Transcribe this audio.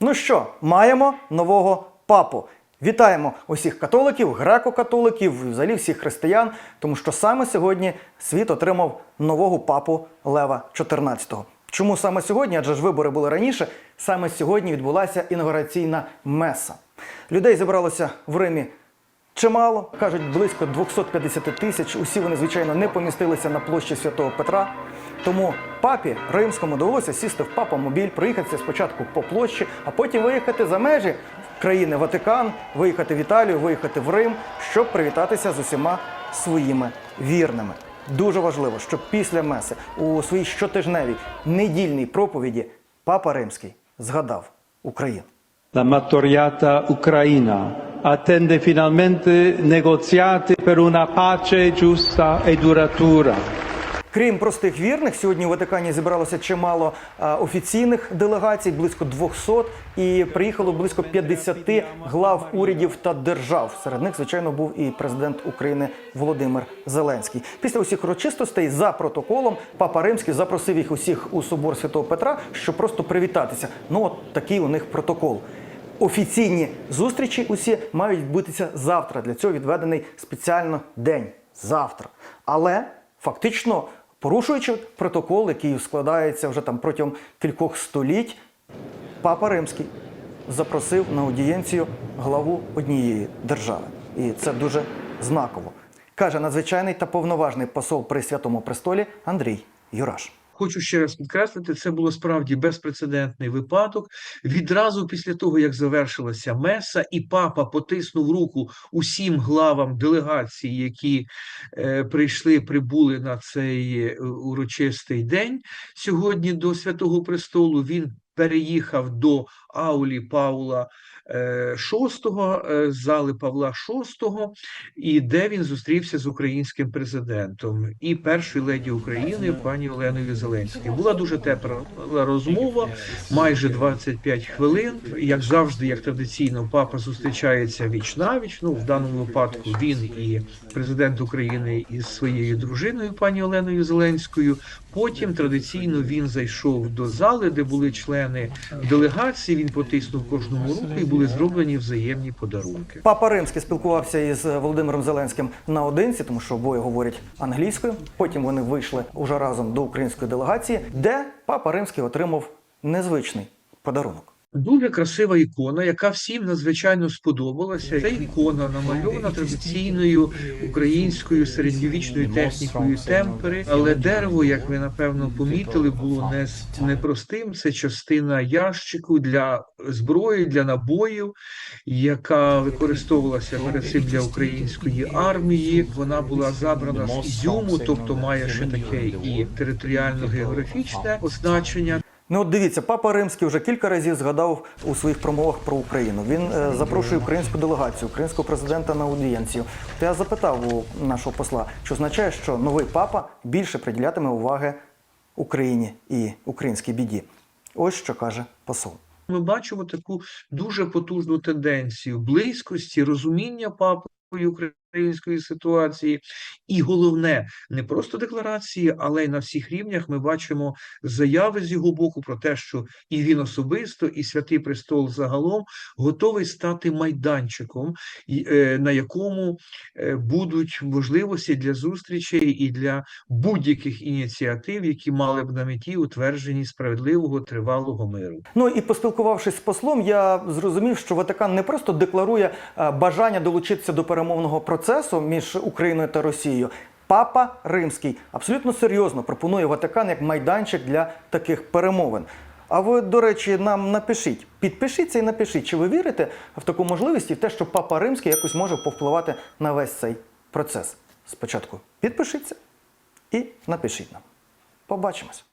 Ну що, маємо нового папу. Вітаємо усіх католиків, греко-католиків, взагалі всіх християн, тому що саме сьогодні світ отримав нового папу Лева XIV. Чому саме сьогодні? Адже ж вибори були раніше. Саме сьогодні відбулася інаугураційна меса. Людей зібралося в Римі чимало, кажуть, близько 250 тисяч. Усі вони, звичайно, не помістилися на площі Святого Петра. Тому папі римському довелося сісти в папа-мобіль, проїхатися спочатку по площі, а потім виїхати за межі країни Ватикан, виїхати в Італію, виїхати в Рим, щоб привітатися з усіма своїми вірними. Дуже важливо, щоб після меси у своїй щотижневій недільній проповіді папа римський згадав Україну. La martoriata Ucraina attende finalmente negoziati per una pace giusta e duratura. Крім простих вірних, сьогодні у Ватикані зібралося чимало офіційних делегацій, близько 200, і приїхало близько 50 глав урядів та держав. Серед них, звичайно, був і президент України Володимир Зеленський. Після усіх урочистостей за протоколом Папа Римський запросив їх усіх у собор Святого Петра, щоб просто привітатися. Ну от такий у них протокол. Офіційні зустрічі усі мають відбутися завтра. Для цього відведений спеціально день завтра. Але фактично, порушуючи протокол, який складається вже там протягом кількох століть, Папа Римський запросив на аудієнцію главу однієї держави. І це дуже знаково. Каже надзвичайний та повноважний посол при святому престолі Андрій Юраш. Хочу ще раз підкреслити, це було справді безпрецедентний випадок. Відразу після того, як завершилася меса, і папа потиснув руку усім главам делегації, які е, прийшли, прибули на цей е, урочистий день. Сьогодні до Святого Престолу він переїхав до аулі Паула е, VI, зали Павла VI, і де він зустрівся з українським президентом і першою леді України пані Оленою Зеленською. Була дуже тепла розмова, майже 25 хвилин. Як завжди, як традиційно, папа зустрічається віч навіч. Ну в даному випадку він і президент України із своєю дружиною, пані Оленою Зеленською. Потім традиційно він зайшов до зали, де були члени делегації. Він потиснув кожному руку і були зроблені взаємні подарунки. Папа Римський спілкувався із Володимиром Зеленським наодинці, тому що обоє говорять англійською. Потім вони вийшли уже разом до української делегації, де папа Римський отримав незвичний подарунок. Дуже красива ікона, яка всім надзвичайно сподобалася. Ця ікона намальована традиційною українською середньовічною технікою темпери, але дерево, як ви напевно помітили, було не непростим. Це частина ящику для зброї, для набоїв, яка використовувалася перед цим для української армії. Вона була забрана з Ізюму, тобто має ще таке і територіально-географічне означення. Ну от дивіться, папа Римський вже кілька разів згадав у своїх промовах про Україну. Він е, запрошує українську делегацію, українського президента на аудієнцію. То я запитав у нашого посла, чи означає, що новий папа більше приділятиме уваги Україні і українській біді. Ось що каже посол. Ми бачимо таку дуже потужну тенденцію близькості, розуміння папою української ситуації, і головне, не просто декларації, але й на всіх рівнях ми бачимо заяви з його боку про те, що і він особисто, і святий престол загалом готовий стати майданчиком, е, на якому е, будуть можливості для зустрічей і для будь-яких ініціатив, які мали б на меті утверджені справедливого тривалого миру. Ну і поспілкувавшись з послом, я зрозумів, що Ватикан не просто декларує е, бажання долучитися до перемовного процесу між Україною та Росією. Папа Римський абсолютно серйозно пропонує Ватикан як майданчик для таких перемовин. А ви, до речі, нам напишіть, підпишіться і напишіть, чи ви вірите в таку можливість і в те, що Папа Римський якось може повпливати на весь цей процес. Спочатку підпишіться і напишіть нам. Побачимось.